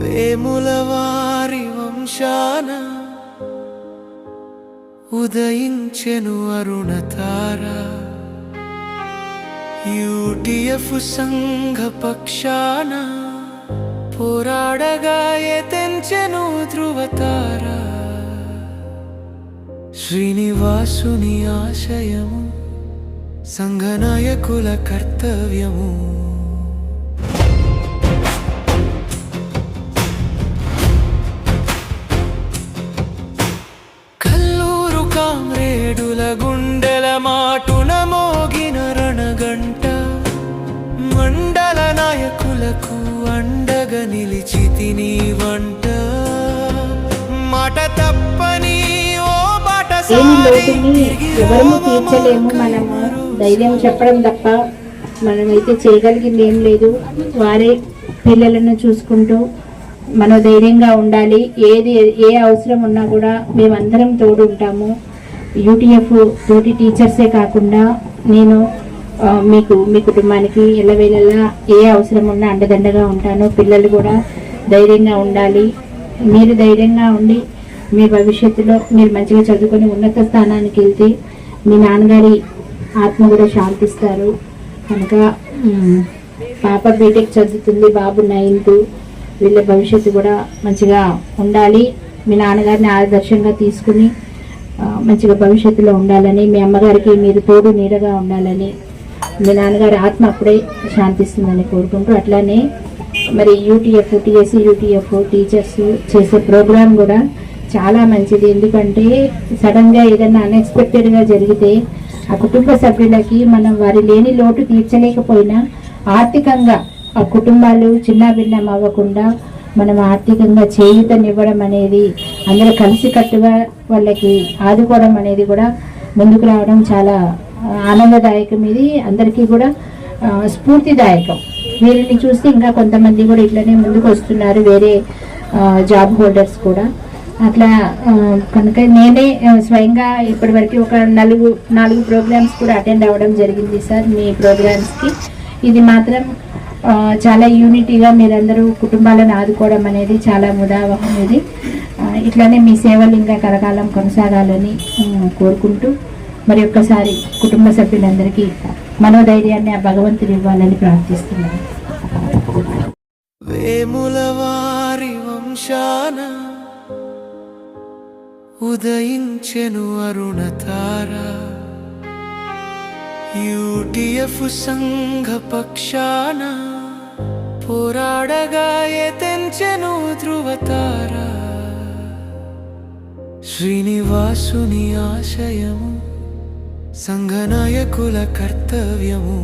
వేముల వారి వంశాన ఉదయించెను అరుణతార యూటిఎఫ్ సంఘ పక్షాన పోరాడగా ఎతెంచెను ధృవతార శ్రీనివాసుని ఆశయము సంఘ నాయకుల కర్తవ్యము. లేని లోటుని ఎవరము తీర్చలేము మనము. ధైర్యం చెప్పడం తప్ప మనమైతే చేయగలిగింది ఏం లేదు. వారే పిల్లలను చూసుకుంటూ మనం ధైర్యంగా ఉండాలి. ఏది ఏ అవసరం ఉన్నా కూడా మేమందరం తోడు ఉంటాము. యూటీఎఫ్ తోటి టీచర్సే కాకుండా నేను మీకు మీ కుటుంబానికి ఎల్లవేళలా ఏ అవసరం ఉన్నా అండదండగా ఉంటాను. పిల్లలు కూడా ధైర్యంగా ఉండాలి. మీరు ధైర్యంగా ఉండి మీ భవిష్యత్తులో మీరు మంచిగా చదువుకొని ఉన్నత స్థానానికి వెళ్తే మీ నాన్నగారి ఆత్మ కూడా శాంతిస్తారు. కనుక పాప బీటెక్ చదువుతుంది బాబు నైన్త్. వీళ్ళ భవిష్యత్తు కూడా మంచిగా ఉండాలి. మీ నాన్నగారిని ఆదర్శంగా తీసుకుని మంచిగా భవిష్యత్తులో ఉండాలని మీ అమ్మగారికి మీరు తోడు నీడగా ఉండాలని మీ నాన్నగారి ఆత్మ అప్పుడే శాంతిస్తుందని కోరుకుంటూ అట్లానే మరి యూటీఎఫ్ టీఎస్సీ యూటీఎఫ్ టీచర్స్ చేసే ప్రోగ్రాం కూడా చాలా మంచిది. ఎందుకంటే సడన్గా ఏదైనా అన్ఎక్స్పెక్టెడ్గా జరిగితే ఆ కుటుంబ సభ్యులకి మనం వారి లేని లోటు తీర్చలేకపోయినా ఆర్థికంగా ఆ కుటుంబాలు చిన్నాభిన్నం అవ్వకుండా మనం ఆర్థికంగా చేయూతనివ్వడం అనేది అందరూ కలిసికట్టుగా వాళ్ళకి ఆదుకోవడం అనేది కూడా ముందుకు రావడం చాలా ఆనందదాయకం. ఇది అందరికీ కూడా స్ఫూర్తిదాయకం. వీరిని చూస్తే ఇంకా కొంతమంది కూడా ఇట్లనే ముందుకు వస్తున్నారు వేరే జాబ్ హోల్డర్స్ కూడా. అట్లా కనుక నేనే స్వయంగా ఇప్పటివరకు ఒక నలుగు నాలుగు ప్రోగ్రామ్స్ కూడా అటెండ్ అవ్వడం జరిగింది సార్ మీ ప్రోగ్రామ్స్కి. ఇది మాత్రం చాలా యూనిటీగా మీరందరూ కుటుంబాలను ఆదుకోవడం అనేది చాలా ముదావహం ఇది. ఇట్లానే మీ సేవలు ఇంకా కలకాలం కొనసాగాలని కోరుకుంటూ మరి ఒక్కసారి కుటుంబ సభ్యులందరికీ మనోధైర్యాన్ని ఆ భగవంతుడు ఇవ్వాలని ప్రార్థిస్తున్నాను. వేముల వారి వంశాన ఉదయించెను అరుణతార యూటిఎఫ్ సంఘ పక్షాన పోరాడగా ఎతెంచెను ధృవతార శ్రీనివాసుని ఆశయము సంఘ నాయకుల కర్తవ్యము.